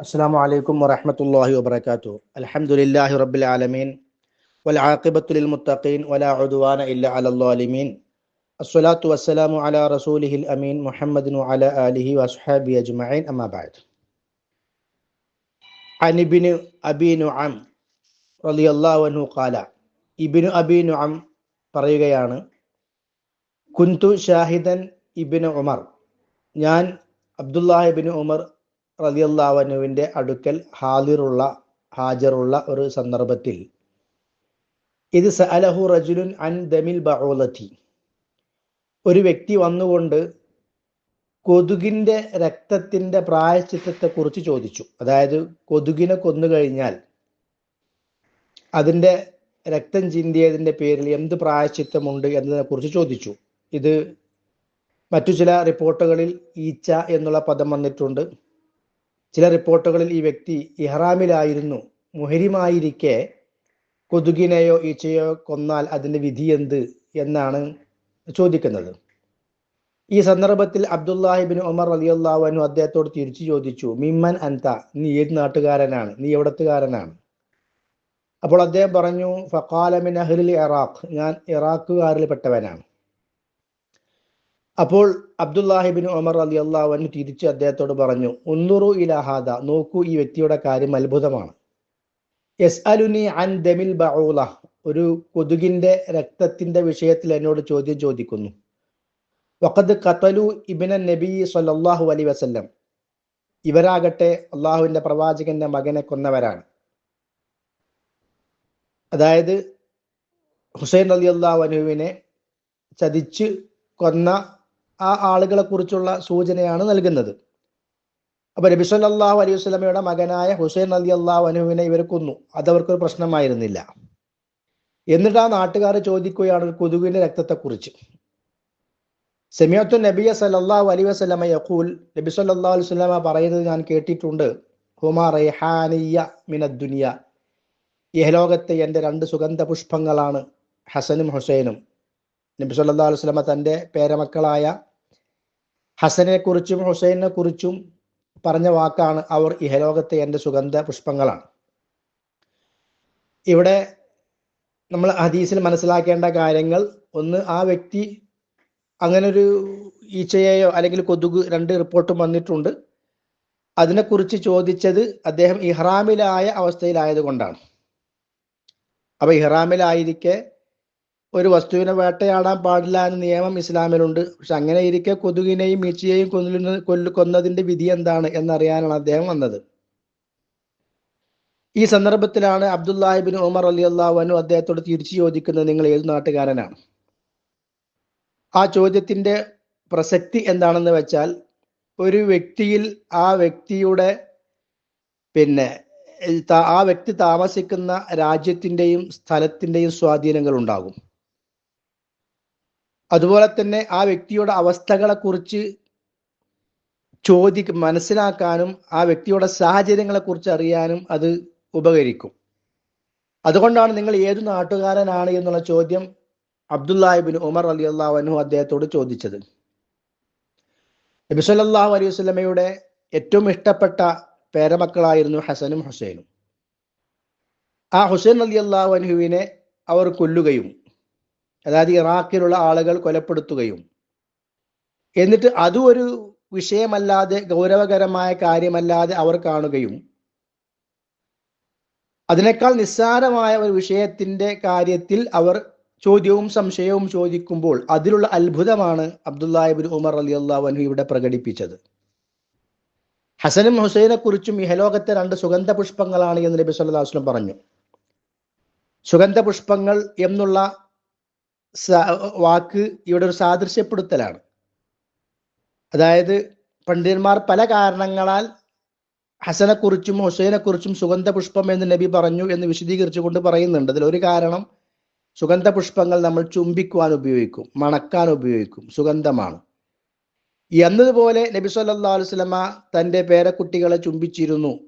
السلام عليكم ورحمة الله وبركاته الحمد لله رب العالمين والعاقبة للمتقين ولا عدوان إلا على الظالمين الصلاة والسلام على رسوله الأمين محمد وعلى آله وأصحابه أجمعين أما بعد عن ابن أبي نعم رضي الله عنه قال ابن أبي نعم പറയുകയാണ് കുന്തു ഷാഹിദൻ ഇബിന് ഉമർ ഞാൻ അബ്ദുല്ലാഹിബിന് ഉമർ റലിയല്ലാവനുവിന്റെ അടുക്കൽ ഹാദിറുള്ള ഹാജറുള്ള ഒരു സന്ദർഭത്തിൽ ഇത് സഅലഹു റജുലുൻ അൻ ദമിൽ ബഹോലത്തി ഒരു വ്യക്തി വന്നുകൊണ്ട് കൊതുകിന്റെ രക്തത്തിന്റെ പ്രായശ്ചിത്തത്തെക്കുറിച്ച് ചോദിച്ചു. അതായത് കൊതുകിനെ കൊന്നു കഴിഞ്ഞാൽ അതിന്റെ രക്തം ചിന്തിയതിന്റെ പേരിൽ എന്ത് പ്രായശ്ചിത്തമുണ്ട് എന്നതിനെക്കുറിച്ച് ചോദിച്ചു. ഇത് മറ്റു ചില റിപ്പോർട്ടുകളിൽ ഈച്ച എന്നുള്ള പദം വന്നിട്ടുണ്ട്. ചില റിപ്പോർട്ടുകളിൽ ഈ വ്യക്തി ഇഹ്റാമിലായിരുന്നു. മുഹരിമായിരിക്കെ കൊതുകിനെയോ ഈച്ചയോ കൊന്നാൽ അതിന്റെ വിധി എന്ത് എന്നാണ് ചോദിക്കുന്നത്. ഈ സന്ദർഭത്തിൽ അബ്ദുല്ലാഹിബിൻ ഉമർ അലിയല്ലാവനു അദ്ദേഹത്തോട് തിരിച്ചു ചോദിച്ചു മിമ്മൻ അൻത നീ ഏത് നാട്ടുകാരനാണ്? നീ എവിടത്തുകാരനാണ്? അപ്പോൾ അദ്ദേഹം പറഞ്ഞു ഫക്കാലമിൻ അഹ്ലിൽ ഇറാഖ് ഞാൻ ഇറാഖുകാരിൽ പെട്ടവനാണ് അപ്പോൾ അബ്ദുല്ലാഹിബിൻ ഉമർ അലി അള്ളാഹുവിന് തിരിച്ച് അദ്ദേഹത്തോട് പറഞ്ഞു ഉന്നുറു ഇലഹാദ നോക്കൂ ഈ വ്യക്തിയുടെ കാര്യം അത്ഭുതമാണ്. എസ് അലുനി അൻ ദമിൽ ബഊല ഒരു കൊതുകിന്റെ രക്തത്തിന്റെ വിഷയത്തിൽ എന്നോട് ചോദ്യം ചോദിക്കുന്നു. വഖദ് ഖതലു ഇബ്ന നബി സല്ലല്ലാഹു അലൈഹി വസല്ലം. ഇവരാകട്ടെ അള്ളാഹുവിന്റെ പ്രവാചകന്റെ മകനെ കൊന്നവരാണ്. അതായത് ഹുസൈൻ അലി അള്ളാഹുവിനെ ചതിച്ച് കൊന്ന ആ ആളുകളെ കുറിച്ചുള്ള സൂചനയാണ് നൽകുന്നത്. അപ്പൊ നബി അള്ളാഹു അലൈഹി വസ്ലമയുടെ മകനായ ഹുസൈൻ അലി അള്ളാഹു അനുവിനെ ഇവർ കൊന്നു. അതവർക്കൊരു പ്രശ്നമായിരുന്നില്ല. എന്നിട്ട് ആ നാട്ടുകാർ ചോദിക്കുകയാണ് ഒരു കൊതുകിന്റെ രക്തത്തെക്കുറിച്ച്. സെമിയത്തു നബിയ സല്ലല്ലാഹു അലൈഹി വസ്ലമ യഖൂൽ നബി സല്ലല്ലാഹു അലൈഹി വസല്ലമ പറയുന്നത് ഞാൻ കേട്ടിട്ടുണ്ട്. ഹുമാ റൈഹാനിയ ഇഹലോകത്തെ എന്റെ രണ്ട് സുഗന്ധ പുഷ്പങ്ങളാണ് ഹസനും ഹുസൈനും. നബി സല്ലാ അലൈഹി വസല്ലമ തന്റെ പേരമക്കളായ ഹസനെ കുറിച്ചും ഹുസൈനെ കുറിച്ചും പറഞ്ഞ വാക്കാണ് അവർ ഇഹലോകത്തെ എന്റെ സുഗന്ധ പുഷ്പങ്ങളാണ്. ഇവിടെ നമ്മൾ ഹദീസിൽ മനസ്സിലാക്കേണ്ട കാര്യങ്ങൾ ഒന്ന് ആ വ്യക്തി അങ്ങനെ ഒരു ഈച്ചയെയോ അല്ലെങ്കിൽ കൊതുക് രണ്ട് റിപ്പോർട്ടും വന്നിട്ടുണ്ട്. അതിനെക്കുറിച്ച് ചോദിച്ചത് അദ്ദേഹം ഇഹ്റാമിലായ അവസ്ഥയിലായത് കൊണ്ടാണ് അപ്പൊ ഇഹ്റാമിലായിരിക്കെ ഒരു വസ്തുവിനെ വേട്ടയാടാൻ പാടില്ല എന്ന നിയമം ഇസ്ലാമിലുണ്ട്. പക്ഷെ അങ്ങനെ ഇരിക്കെ കൊതുകിനെയും ഈച്ചയെയും കൊല്ലുന്ന കൊല്ലു കൊന്നതിന്റെ വിധി എന്താണ് എന്നറിയാനാണ് അദ്ദേഹം വന്നത്. ഈ സന്ദർഭത്തിലാണ് അബ്ദുല്ലാഹിബിൻ ഉമർ അലി അള്ളാഹുനു അദ്ദേഹത്തോട് തിരിച്ചു ചോദിക്കുന്നത്. നിങ്ങൾ ഏത് നാട്ടുകാരനാണ്? ആ ചോദ്യത്തിന്റെ പ്രസക്തി എന്താണെന്ന് വെച്ചാൽ ഒരു വ്യക്തിയിൽ ആ വ്യക്തിയുടെ പിന്നെ ആ വ്യക്തി താമസിക്കുന്ന രാജ്യത്തിന്റെയും സ്ഥലത്തിന്റെയും സ്വാധീനങ്ങൾ ഉണ്ടാകും. അതുപോലെ തന്നെ ആ വ്യക്തിയുടെ അവസ്ഥകളെ കുറിച്ച് ചോദി മനസ്സിലാക്കാനും ആ വ്യക്തിയുടെ സാഹചര്യങ്ങളെ കുറിച്ച് അറിയാനും അത് ഉപകരിക്കും. അതുകൊണ്ടാണ് നിങ്ങൾ ഏത് നാട്ടുകാരനാണ് എന്നുള്ള ചോദ്യം അബ്ദുല്ലാഹിബിൻ ഉമർ അലി അള്ളാഹു അദ്ദേഹത്തോട് ചോദിച്ചത്. നബി സല്ലല്ലാഹു അലൈഹി വസ്ലമയുടെ ഏറ്റവും ഇഷ്ടപ്പെട്ട പേരമക്കളായിരുന്നു ഹസനും ഹുസൈനും. ആ ഹുസൈൻ അലി അള്ളാഹു അനുഹുവിനെ അവർ കൊല്ലുകയും അതായത് ഇറാഖിലുള്ള ആളുകൾ കൊലപ്പെടുത്തുകയും. എന്നിട്ട് അതും ഒരു വിഷയമല്ലാതെ ഗൗരവകരമായ കാര്യമല്ലാതെ അവർ കാണുകയും. അതിനേക്കാൾ നിസ്സാരമായ ഒരു വിഷയത്തിന്റെ കാര്യത്തിൽ അവർ ചോദ്യവും സംശയവും ചോദിക്കുമ്പോൾ അതിലുള്ള അത്ഭുതമാണ് അബ്ദുല്ലാഹിബിൻ ഉമർ അലി അള്ളാഹു ഇവിടെ പ്രകടിപ്പിച്ചത്. ഹസനും ഹുസൈനെ കുറിച്ചും ഇഹലോകത്തെ രണ്ട് സുഗന്ധ പുഷ്പങ്ങളാണ് എന്ന് നബി വസല്ലം പറഞ്ഞു. സുഗന്ധ പുഷ്പങ്ങൾ എന്നുള്ള വാക്ക് ഇവിടെ ഒരു സാദൃശ്യപ്പെടുത്തലാണ്. അതായത് പണ്ഡിതന്മാർ പല കാരണങ്ങളാൽ ഹസനെക്കുറിച്ചും ഹുസൈനെക്കുറിച്ചും സുഗന്ധ പുഷ്പം എന്ന് നബി പറഞ്ഞു എന്ന് വിശദീകരിച്ചുകൊണ്ട് പറയുന്നുണ്ട്. അതിൽ ഒരു കാരണം സുഗന്ധ പുഷ്പങ്ങൾ നമ്മൾ ചുംബിക്കുവാൻ ഉപയോഗിക്കും മണക്കാൻ ഉപയോഗിക്കും സുഗന്ധമാണ്. എന്നതുപോലെ നബി സല്ലാ അലുസ്ലമ തന്റെ പേരക്കുട്ടികളെ ചുംബിച്ചിരുന്നു.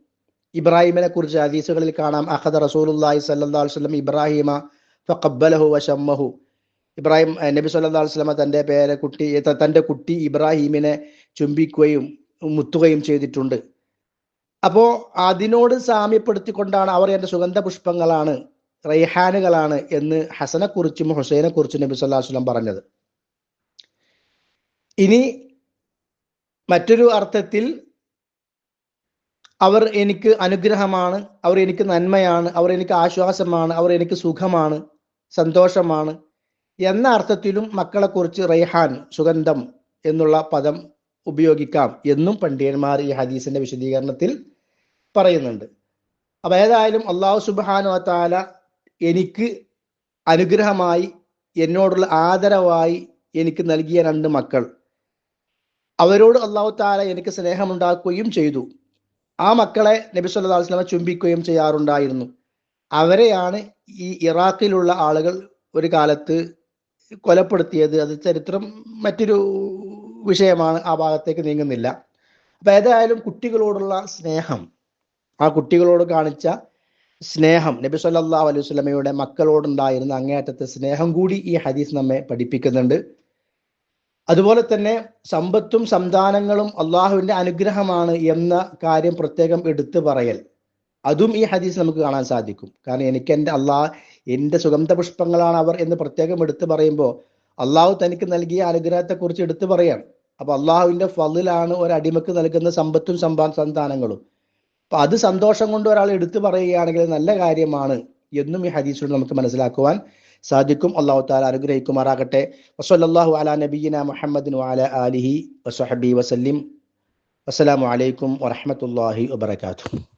ഇബ്രാഹിമിനെ കുറിച്ച് ഹദീസുകളിൽ കാണാം. അഹദ് റസൂലുല്ലാഹി സല്ലാ അലുസ്ലം ഇബ്രാഹിമ ഫഖബ്ബലഹു വശമ്മഹു. ഇബ്രാഹിം നബി സല്ലാ അലൈഹി വസല്ലമ തന്റെ പേരെ കുട്ടി തന്റെ കുട്ടി ഇബ്രാഹീമിനെ ചുംബിക്കുകയും മുത്തുകയും ചെയ്തിട്ടുണ്ട്. അപ്പോൾ അതിനോട് സാമ്യപ്പെടുത്തിക്കൊണ്ടാണ് അവർ എന്റെ സുഗന്ധ പുഷ്പങ്ങളാണ് റൈഹാനുകളാണ് എന്ന് ഹസനെക്കുറിച്ചും ഹുസൈനെക്കുറിച്ചും ഹുസൈനെ കുറിച്ചും നബി സല്ലാ വസ്ലം പറഞ്ഞത്. ഇനി മറ്റൊരു അർത്ഥത്തിൽ അവർ എനിക്ക് അനുഗ്രഹമാണ് അവർ എനിക്ക് നന്മയാണ് അവർ എനിക്ക് ആശ്വാസമാണ് അവർ എനിക്ക് സുഖമാണ് സന്തോഷമാണ് എന്ന അർത്ഥത്തിലും മക്കളെക്കുറിച്ച് റൈഹാൻ സുഗന്ധം എന്നുള്ള പദം ഉപയോഗിക്കാം എന്നും പണ്ഡിതന്മാർ ഈ ഹദീസിന്റെ വിശദീകരണത്തിൽ പറയുന്നുണ്ട്. അപ്പൊ ഏതായാലും അള്ളാഹു സുബാനു എനിക്ക് അനുഗ്രഹമായി എന്നോടുള്ള ആദരവായി എനിക്ക് നൽകിയ രണ്ട് മക്കൾ. അവരോട് അള്ളാഹു താല എനിക്ക് സ്നേഹമുണ്ടാക്കുകയും ചെയ്തു. ആ മക്കളെ നബി സല്ലാ വസല്ലം ചുംബിക്കുകയും ചെയ്യാറുണ്ടായിരുന്നു. അവരെയാണ് ഈ ഇറാഖിലുള്ള ആളുകൾ ഒരു കാലത്ത് കൊലപ്പെടുത്തിയത്. അത് ചരിത്രം മറ്റൊരു വിഷയമാണ്. ആ ഭാഗത്തേക്ക് നീങ്ങുന്നില്ല. അപ്പൊ ഏതായാലും കുട്ടികളോടുള്ള സ്നേഹം ആ കുട്ടികളോട് കാണിച്ച സ്നേഹം നബി സല്ലാ അലൈഹി സ്വലമയുടെ മക്കളോടുണ്ടായിരുന്ന അങ്ങേയറ്റത്തെ സ്നേഹം കൂടി ഈ ഹദീസ് നമ്മെ പഠിപ്പിക്കുന്നുണ്ട്. അതുപോലെ തന്നെ സമ്പത്തും സന്താനങ്ങളും അള്ളാഹുവിന്റെ അനുഗ്രഹമാണ് എന്ന കാര്യം പ്രത്യേകം എടുത്തു പറയൽ. അതും ഈ ഹദീസ് നമുക്ക് കാണാൻ സാധിക്കും. കാരണം എനിക്ക് എന്റെ അള്ളാഹ് എന്റെ സുഗന്ധ പുഷ്പങ്ങളാണ് അവർ എന്ന് പ്രത്യേകം എടുത്തു പറയുമ്പോൾ അള്ളാഹു തനിക്ക് നൽകിയ അനുഗ്രഹത്തെക്കുറിച്ച് എടുത്തു പറയാം അപ്പൊ അള്ളാഹുവിന്റെ ഫലിലാണ് ഒരു അടിമക്ക് നൽകുന്ന സമ്പത്തും സമ്പാ സന്താനങ്ങളും. അപ്പൊ അത് സന്തോഷം കൊണ്ട് ഒരാൾ എടുത്തു പറയുകയാണെങ്കിൽ നല്ല കാര്യമാണ് എന്നും ഈ ഹദീസിലൂടെ നമുക്ക് മനസ്സിലാക്കുവാൻ സാധിക്കും. അള്ളാഹു താല അനുഗ്രഹിക്കുമാറാകട്ടെ. വസല്ലാഹു അല നബീന മുഹമ്മദിൻ വാല ആലിഹി വസഹബി വസല്ലിം. അസ്സലാമു അലൈക്കും വറഹമത്തല്ലാഹി വബർക്കാത്തു